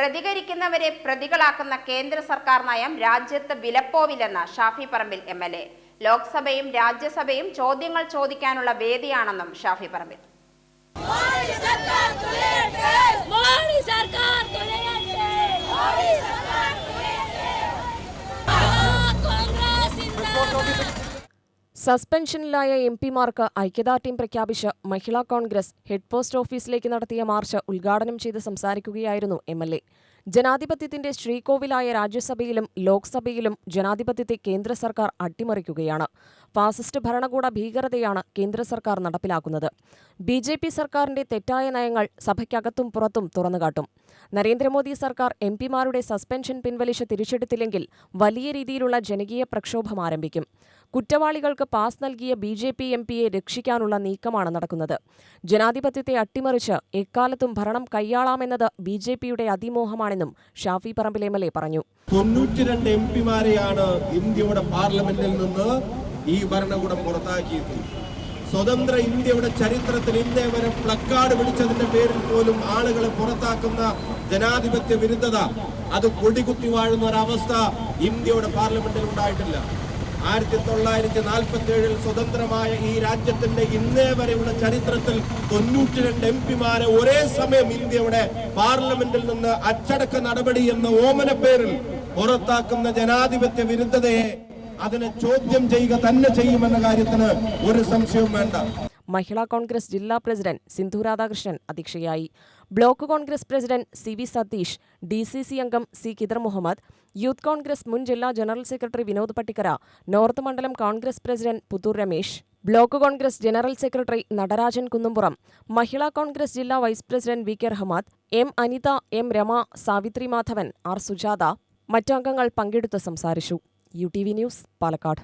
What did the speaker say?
പ്രതികരിക്കുന്നവരെ പ്രതികളാക്കുന്ന കേന്ദ്ര സർക്കാർ നയം രാജ്യത്ത് വിലപ്പോവില്ലെന്ന് ഷാഫി പറമ്പിൽ എം ലോക്സഭയും രാജ്യസഭയും ചോദ്യങ്ങൾ ചോദിക്കാനുള്ള വേദിയാണെന്നും ഷാഫി പറമ്പിൽ. സസ്പെൻഷനിലായ എം പിമാർക്ക് ഐക്യദാർഢ്യം പ്രഖ്യാപിച്ച് മഹിളാ കോൺഗ്രസ് ഹെഡ് പോസ്റ്റ് ഓഫീസിലേക്ക് നടത്തിയ മാർച്ച് ഉദ്ഘാടനം ചെയ്ത് സംസാരിക്കുകയായിരുന്നു എം എൽ എ. ജനാധിപത്യത്തിന്റെ ശ്രീകോവിലായ രാജ്യസഭയിലും ലോക്സഭയിലും ജനാധിപത്യത്തെ കേന്ദ്ര സർക്കാർ അട്ടിമറിക്കുകയാണ്. ഫാസിസ്റ്റ് ഭരണകൂട ഭീകരതയാണ് കേന്ദ്ര സർക്കാർ നടപ്പിലാക്കുന്നത്. ബി ജെ പി സർക്കാരിന്റെ തെറ്റായ നയങ്ങൾ സഭയ്ക്കകത്തും പുറത്തും തുറന്നുകാട്ടും. നരേന്ദ്രമോദി സർക്കാർ എം പിമാരുടെ സസ്പെൻഷൻ പിൻവലിച്ച് തിരിച്ചെടുത്തില്ലെങ്കിൽ വലിയ രീതിയിലുള്ള ജനകീയ പ്രക്ഷോഭം ആരംഭിക്കും. കുറ്റവാളികൾക്ക് പാസ് നൽകിയ ബി ജെ പി എം പിയെ രക്ഷിക്കാനുള്ള നീക്കമാണ് നടക്കുന്നത്. ജനാധിപത്യത്തെ അട്ടിമറിച്ച് എക്കാലത്തും ഭരണം കൈയാളാമെന്നത് ബി ജെ പിയുടെ അതിമോഹമാണെന്നും Shafi Parambil M L A പറഞ്ഞു. ഇന്ത്യയുടെ പാർലമെന്റിൽ നിന്ന് ഈ ഭരണകൂടം പുറത്താക്കിയത് സ്വതന്ത്ര ഇന്ത്യയുടെ ചരിത്രത്തിൽ ഇന്നേ വരെ പ്ലക്കാർഡ് പിടിച്ചതിന്റെ പേരിൽ പോലും ആളുകളെ പുറത്താക്കുന്ന ജനാധിപത്യ വിരുദ്ധത അത് കൊടികുത്തി വാഴുന്ന ഒരവസ്ഥ ഇന്ത്യയുടെ പാർലമെന്റിൽ ഉണ്ടായിട്ടില്ല. ആയിരത്തി തൊള്ളായിരത്തി നാൽപ്പത്തി ഏഴിൽ സ്വതന്ത്രമായ ഈ രാജ്യത്തിന്റെ ഇന്നേ വരെയുള്ള ചരിത്രത്തിൽ തൊണ്ണൂറ്റി രണ്ട് എം പിമാരെ ഒരേ സമയം ഇന്ത്യയുടെ പാർലമെന്റിൽ നിന്ന് അച്ചടക്ക നടപടി എന്ന ഓമന പേരിൽ പുറത്താക്കുന്ന ജനാധിപത്യ വിരുദ്ധതയെ അതിനെ ചോദ്യം ചെയ്യുക തന്നെ ചെയ്യുമെന്ന കാര്യത്തിന് ഒരു സംശയവും വേണ്ട. മഹിളാ കോൺഗ്രസ് ജില്ലാ പ്രസിഡന്റ് സിന്ധു രാധാകൃഷ്ണൻ അധ്യക്ഷയായി. Block Congress president C V Satheesh D C C അംഗം C Kidar Muhammad youth Congress മുൻ ജില്ലാ general secretary Vinod Pattikkara north മണ്ഡലം Congress president Puthur Ramesh block Congress general secretary Natarajan Kunnumpuram Mahila Congress ജില്ലാ vice president V K Rahmad M Anitha M Rama Savithri Madhavan R Sujatha മറ്റു അംഗങ്ങൾ പങ്കെടുത്ത് സംസാരിച്ചു. U T V news Palakkad.